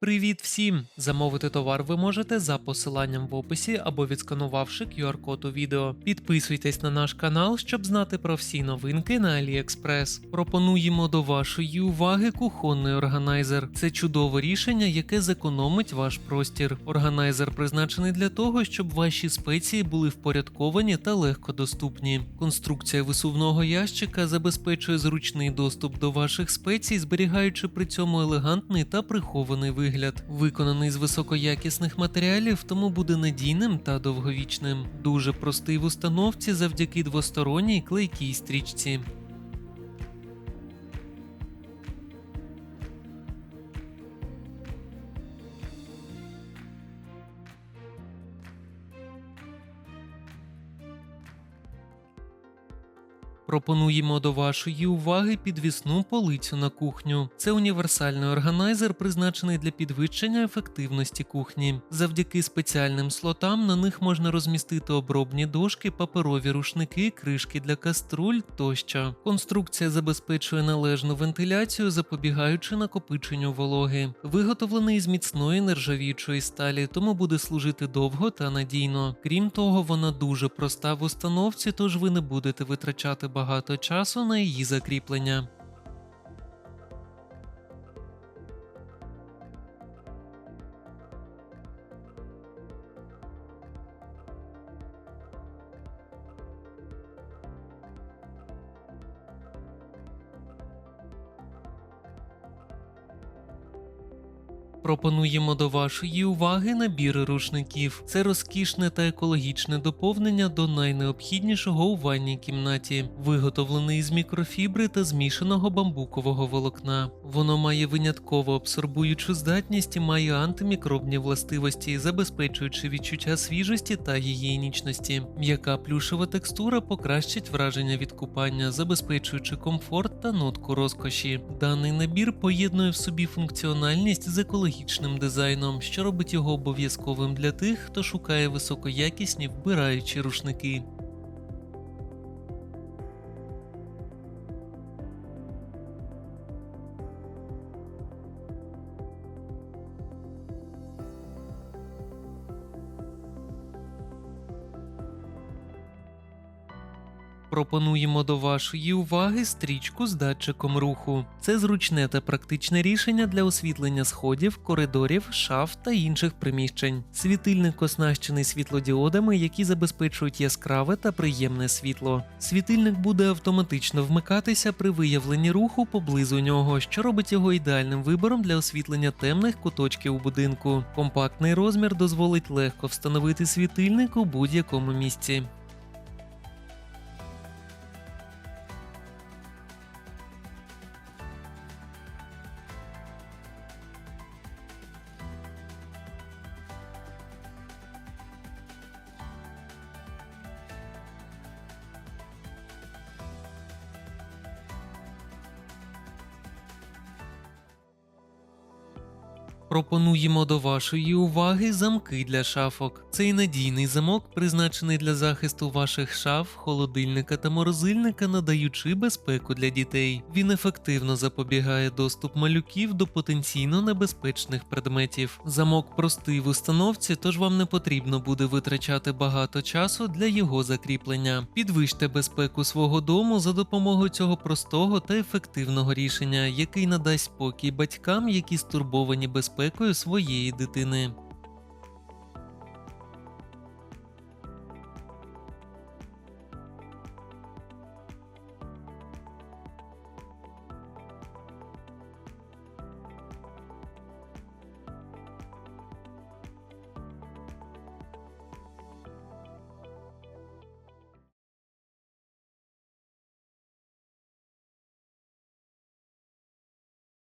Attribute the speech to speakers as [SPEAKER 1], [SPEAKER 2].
[SPEAKER 1] Привіт всім! Замовити товар ви можете за посиланням в описі або відсканувавши QR-код у відео. Підписуйтесь на наш канал, щоб знати про всі новинки на AliExpress. Пропонуємо до вашої уваги кухонний органайзер. Це чудове рішення, яке зекономить ваш простір. Органайзер призначений для того, щоб ваші спеції були впорядковані та легко доступні. Конструкція висувного ящика забезпечує зручний доступ до ваших спецій, зберігаючи при цьому елегантний та прихований вигляд. Виконаний з високоякісних матеріалів, тому буде надійним та довговічним. Дуже простий в установці завдяки двосторонній клейкій стрічці. Пропонуємо до вашої уваги підвісну полицю на кухню. Це універсальний органайзер, призначений для підвищення ефективності кухні. Завдяки спеціальним слотам на них можна розмістити обробні дошки, паперові рушники, кришки для каструль тощо. Конструкція забезпечує належну вентиляцію, запобігаючи накопиченню вологи. Виготовлений з міцної нержавіючої сталі, тому буде служити довго та надійно. Крім того, вона дуже проста в установці, тож ви не будете витрачати багато часу на її закріплення. Пропонуємо до вашої уваги набір рушників. Це розкішне та екологічне доповнення до найнеобхіднішого у ванній кімнаті, виготовлений з мікрофібри та змішаного бамбукового волокна. Воно має винятково абсорбуючу здатність і має антимікробні властивості, забезпечуючи відчуття свіжості та гігієнічності. М'яка плюшева текстура покращить враження від купання, забезпечуючи комфорт та нотку розкоші. Даний набір поєднує в собі функціональність з екологічним дизайном, що робить його обов'язковим для тих, хто шукає високоякісні вбираючі рушники. Пропонуємо до вашої уваги стрічку з датчиком руху. Це зручне та практичне рішення для освітлення сходів, коридорів, шаф та інших приміщень. Світильник оснащений світлодіодами, які забезпечують яскраве та приємне світло. Світильник буде автоматично вмикатися при виявленні руху поблизу нього, що робить його ідеальним вибором для освітлення темних куточків у будинку. Компактний розмір дозволить легко встановити світильник у будь-якому місці. Пропонуємо до вашої уваги замки для шафок. Цей надійний замок призначений для захисту ваших шаф, холодильника та морозильника, надаючи безпеку для дітей. Він ефективно запобігає доступ малюків до потенційно небезпечних предметів. Замок простий в установці, тож вам не потрібно буде витрачати багато часу для його закріплення. Підвищте безпеку свого дому за допомогою цього простого та ефективного рішення, який надасть спокій батькам, які стурбовані безпекою своєї дитини.